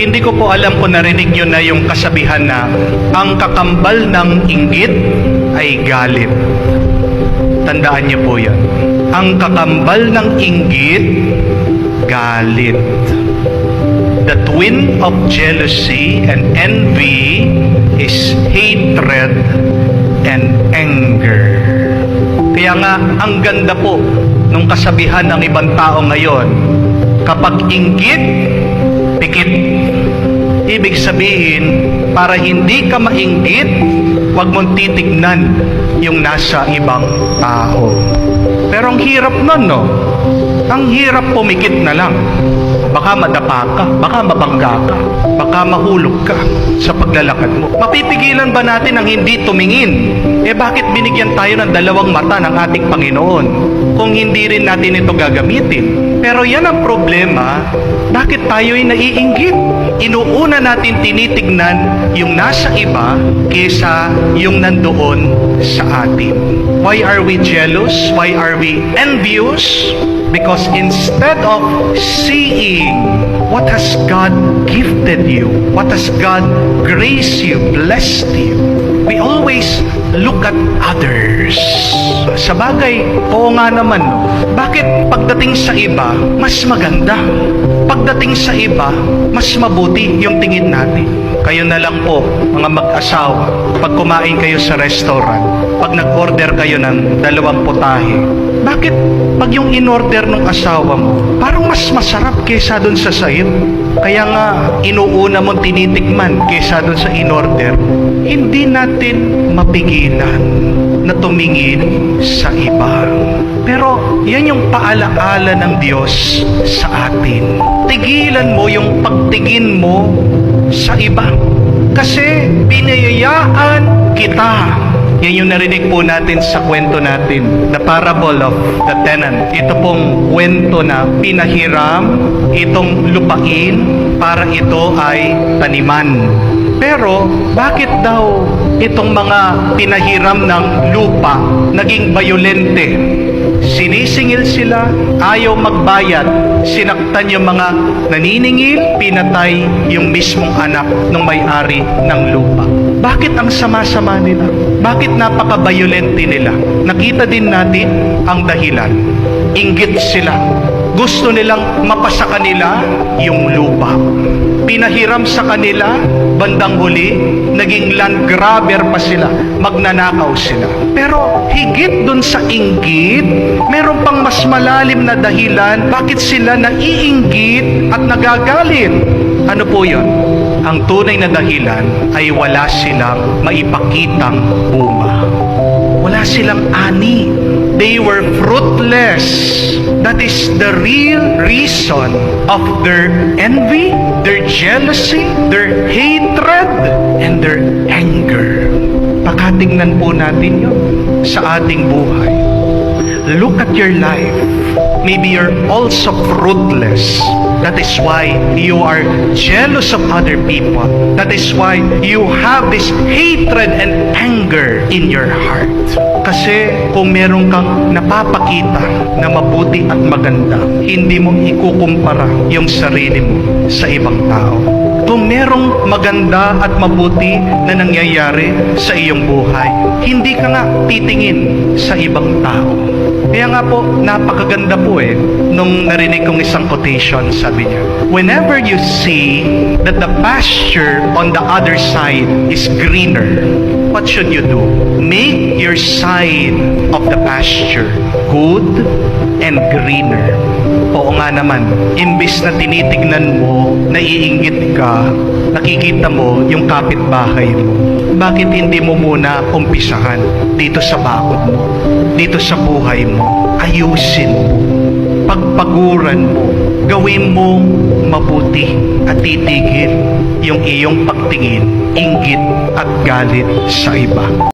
Hindi ko po alam kung narinig nyo na yung kasabihan na ang kakambal ng inggit ay galit. Tandaan niyo po yan. Ang kakambal ng inggit, galit. The twin of jealousy and envy is hatred and anger. Kaya nga, ang ganda po nung kasabihan ng ibang tao ngayon, kapag inggit, pikit. Ibig sabihin, para hindi ka mainggit, huwag mong titignan yung nasa ibang tao. Pero ang hirap nun, no? Ang hirap pumikit na lang. Baka madapa ka, baka mabangga ka, baka mahulog ka sa paglalakad mo. Mapipigilan ba natin ang hindi tumingin? Eh bakit binigyan tayo ng dalawang mata ng ating Panginoon kung hindi rin natin ito gagamitin? Pero yan ang problema, bakit tayo ay naiinggit? Inuuna natin tinitignan yung nasa iba kesa yung nandoon sa atin. Why are we jealous? Why are we envious? Because instead of seeing what has God gifted you, what has God graced you, blessed you, we always look at others. Sa bagay, oo nga naman? Bakit pagdating sa iba, mas maganda? Pagdating sa iba, mas mabuti yung tingin natin. Kayo na lang po, mga mag-asawa, pag kumain kayo sa restaurant, pag nag-order kayo ng dalawang putahe, bakit pag yung in-order ng asawa mo, parang mas masarap kesa dun sa sa'yo? Kaya nga, inuuna mong tinitikman kesa dun sa in-order, hindi natin mapigilan na tumingin sa iba. Pero yan yung paalaala ng Diyos sa atin. Tigilan mo yung pagtingin mo sa iba. Kasi pinayayaan kita yan yung narinig po natin sa kwento natin, the parable of the tenant. Ito pong kwento na pinahiram itong lupain para ito ay taniman. Pero bakit daw itong mga pinahiram ng lupa naging bayolente? Sinisingil sila, ayaw magbayad, sinaktan yung mga naniningil, pinatay yung mismong anak ng may-ari ng lupa. Bakit ang sama-sama nila? Bakit napaka-violente nila? Nakita din natin ang dahilan. Inggit sila. Gusto nilang mapasa kanila yung lupa. Pinahiram sa kanila, bandang huli, naging land grabber pa sila. Magnanakaw sila. Pero higit dun sa inggit, meron pang mas malalim na dahilan bakit sila naiinggit at nagagalit. Ano po yon? Ang tunay na dahilan ay wala silang maipakitang bunga. Wala silang ani. They were fruitless. That is the real reason of their envy, their jealousy, their hatred, and their anger. Pakatingnan po natin yun sa ating buhay. Look at your life. Maybe you're also fruitless. That is why you are jealous of other people. That is why you have this hatred and anger in your heart. Kasi kung meron kang napapakita na mabuti at maganda, hindi mo ikukumpara yung sarili mo sa ibang tao. Kung merong maganda at mabuti na nangyayari sa iyong buhay, hindi ka nga titingin sa ibang tao. Kaya nga po, napakaganda po eh, nung narinig kong isang quotation, sabi niya, Whenever you see that the pasture on the other side is greener, what should you do? Make your side of the pasture good and greener. Oo nga naman, imbis na tinitignan mo, naiingit ka, nakikita mo yung kapitbahay mo. Bakit hindi mo muna umpisahan dito sa bakod mo, dito sa buhay mo? Ayusin mo, pagpaguran mo, gawin mong mabuti at titigil yung iyong pagtingin, inggit at galit sa iba.